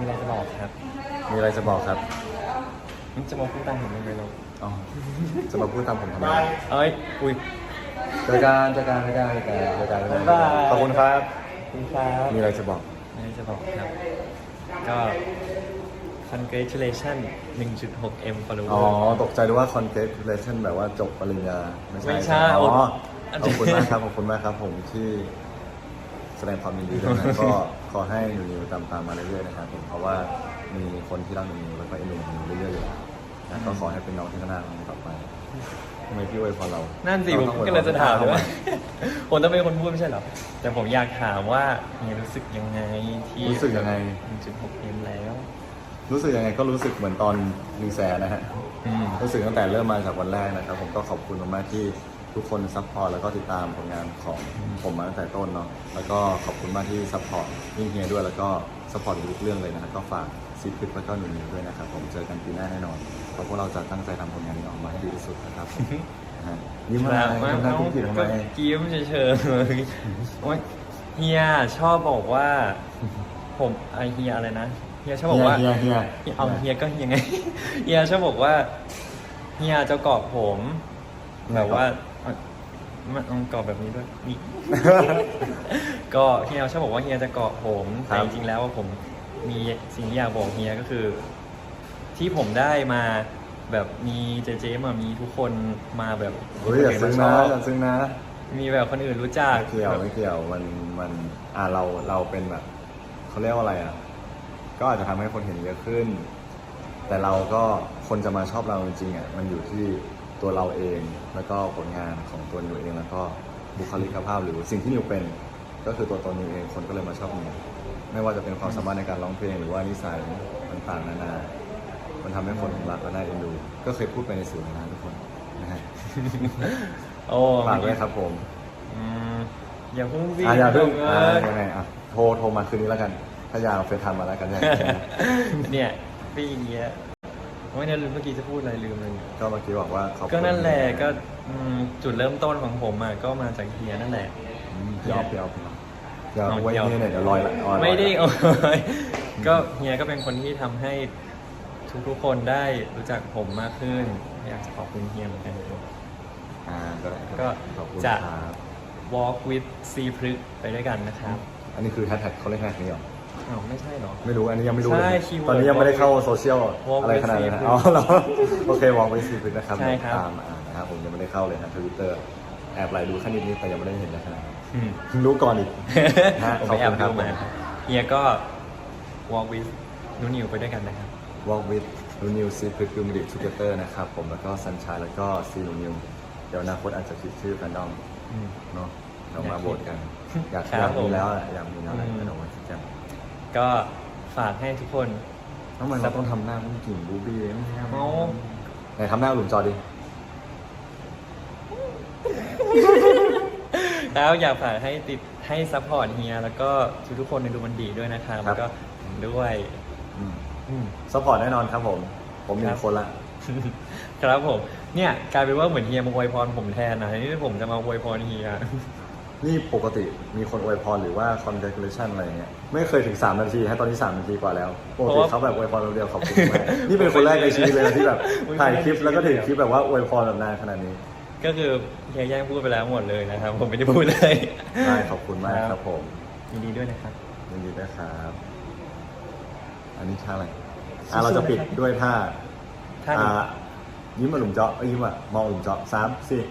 มีอะไรจะบอกครับ มีอะไรจะบอกครับมันจะมาพูดตามผมยังไงเราอ๋อจะมาพูดตามผมทำไมเอ้ยอุ้ยเจอกันเจอกันเจอกันเจอกันเจอกันบ๊ายบายขอบคุณครับคุณครับมีอะไรจะบอกมีอะไรจะบอกครับ ก็ congratulation 1.6 m follower อ๋อ ตกใจด้วยว่า congratulation แบบว่าจบปริญญา ไม่ใช่ไม่ใช่อ๋ออันขอบคุณมากครับ ขอบคุณมากครับผมที่ แสดงความยินดีด้วยนะก็ขอให้หนูนิวตามตามมาเรื่อยๆนะครับผมเพราะว่ามีคนที่รักหนูนิวแล้วก็เอ็นดูหนูนิวเรื่อยๆอยู่แล้วนะก็ขอให้เป็นน้องที่น่ารักต่อไปทำไมพี่อวยพรเรา นั่นสิรผมต้องอวยพรก็เลยจะถามเขว่าผมต้องเป็นคนพูดไม่ใช่เหรอ แต่ผมอยากถามว่าเฮียรู้สึกยังไงที่รู้สึกยังไง1.6 m แล้ว รู้สึกยังไงก็รู้สึกเหมือนตอนรีแซนะฮะอืมรู้สึกตั้งแต่เริ่มมาจากวันแรกนะครับ ผมก็ขอบคุณมากๆที่ ทุกคนซัพพอร์ตแล้วก็ติดตามผลงานของผมมาตั้งแต่ต้นเนาะแล้วก็ขอบคุณมากที่ซัพพอร์ตยิ่งเฮียด้วยแล้วก็ซัพพอร์ตทุกเรื่องเลยนะครับก็ฝากซีพิทแล้วก็หนูนิวด้วยนะครับผมเจอกันปีหน้าแน่นอนเพราะพวกเราจะตั้งใจทำผลงานนี้ออกมาให้ดีที่สุดนะครับผมนะฮะยิ้มอะไรครับทำหน้าผิดทำไมก็ยิ้มเฉยๆโอ๊ยเฮียชอบบอกว่า ผมไอเฮียอะไรนะเฮียชอบบอกว่าเฮียเฮียเอาเฮียก็เฮียไงเฮียชอบบอกว่าเฮียจะเกาะผมแบบว่าเอา มันเอาเกาะแบบนี้ด้วยนี่ ก็เฮียชอบบอกว่าเฮียจะเกาะผมครัแต่บจริงๆแล้วผมมีสิ่งที่อยากบอกเฮียก็คือ ที่ผมได้มาแบบมีเจเจมามีทุกคนมาแบบเฮ้ยอย่าคซึ้งนนะอื่นอย่าซึ้งนะมีแบบคนอื่นรู้จักไม่เกี่ยวไม่เกี่ยวมันมันอ่าเราเราเป็นแบบเขาเรียกว่าอะไรอะ ก็อาจจะทำให้คนเห็นเยอะขึ้น แต่เราก็คนจะมาชอบเราจริงๆอะมันอยู่ที่ ตัวเราเอง แล้วก็ผลงานของตัวนิวเอง แล้วก็บุคลิกภาพหรือสิ่งที่นิวเป็น ก็คือตัวตนนิวเองคนก็เลยมาชอบนิวไม่ว่าจะเป็นความสามารถในการร้องเพลงหรือว่านิสัยต่างๆนานา มันทำให้คนรักและน่าเอ็นดู ก็เคยพูดไปในสื่อนะทุกคนนะฮะโอ้ฝากด้วยครับผมอืมอย่าเพิ่งวิ่งอะอย่าเพิ่งเออ่าอยังไงอะโทรโทรมาคืนนี้แล้วกัน ถ้ายาวเฟซไทม์มาแล้วกันเนี่ย เนี่ยพี่อย่างเงี้ย โอ้ยเนี่ยลืมเมื่อกี้จะพูดอะไรลืมเลยเนี่ยก็เมื่อกี้บอกว่าขอบคุณก็นั่นแหละก็อืมจุดเริ่มต้นของผมอะก็มาจากเฮียนั่นแหละอืมยอมยอมยอมเอาไว้ยอมนี่เนี่ยเดี๋ยวลอยละลอยละไม่ได้โอ้ยก็เฮียก็เป็นคนที่ทำให้ทุกๆคนได้รู้จักผมมากขึ้น อยากจะขอบคุณเฮียเหมือนกันครับ อ่าก็ได้ก็ขอบคุณจะ ครับ Walk with ซีพฤกษ์ไปด้วยกันนะครับ อันนี้คือแฮชแท็กเขาเรียกแฮชแท็กนี้เหรอ อ้าวไม่ใช่เหรอ ไม่รู้อันนี้ยังไม่รู้ใช่เลย keyword ตอนนี้ยังไม่ได้เข้าโซเชียล Walk อะไรขนาดนั้น with นะอ๋อเหรอโอเควองไปซีพิทนะครับใช่ครับ ตามอ่านะครับผมยังไม่ได้เข้าเลยนะทวิตเตอร์แอบไหลดูแค่นิดนิดแต่ยังไม่ได้เห็นเลยขนาดนั้นอืม รู้ก่อนอีกฮะผมไปแอบขอบดูคุณมาครับเฮียก็ Walk with นุนิวไปด้วยกันนะครับ Walk with นูนิวซีพิทดูมิดิทูเกเตอร์นะครับผมแล้วก็ซันชายแล้วก็ซีนูนิวเดี๋ยวอนาคตอาจจะคิดชื่อแฟนดอมอืมเนาะเรามาโหวตกัน อยากครับอยากผมมีแล้วอะอยากมีแล้วอะไรอืมก็เดี๋ยวมาคิดกัน ก็ฝากให้ทุกคน ทำไมเราต้องทำหน้าพุ่งกิ่งบูบี้ไม่ใช่เอาไหนทำหน้าหลุมจอดิ แล้วอยากฝากให้ติดให้ซัพพอร์ตเฮีย แล้วก็ทุกๆคนในดูมันดีด้วยนะครับแล้วก็ด้วย อืมอืม ซัพพอร์ตแน่นอนครับผม ผมมีครับคนละ ครับผม เนี่ยกลายเป็นว่าเหมือนเฮียมาอวยพรผมแทนนะนี่ผมจะมาอวยพรเฮีย นี่ปกติมีคนอวยพรหรือว่า congratulation อะไรเงี้ยไม่เคยถึง 3 นาทีให้ตอนนี้ 3 นาทีกว่าแล้วปกติเขาแบบอวยพรเราเดียวขอบคุณมากนี่เป็นคนแรกในชีวิตเลยนะที่แบบถ่ายคลิปแล้วก็ถึงคลิปแบบว่าอวยพรแบบนานขนาดนี้ ก็คือเฮียแย่งพูดไปแล้วหมดเลยนะครับ ผมไม่ได้พูดเลยได้ขอบคุณมากครับผมยินดีด้วยนะครับยินดีด้วยครับ อันนี้ท่าอะไรอะเราจะปิดด้วยท่าท่าหนึ่งอะยิ้มมาหลุมเจาะเอ้ยยิ้มอะมองหลุมเจาะสามสี่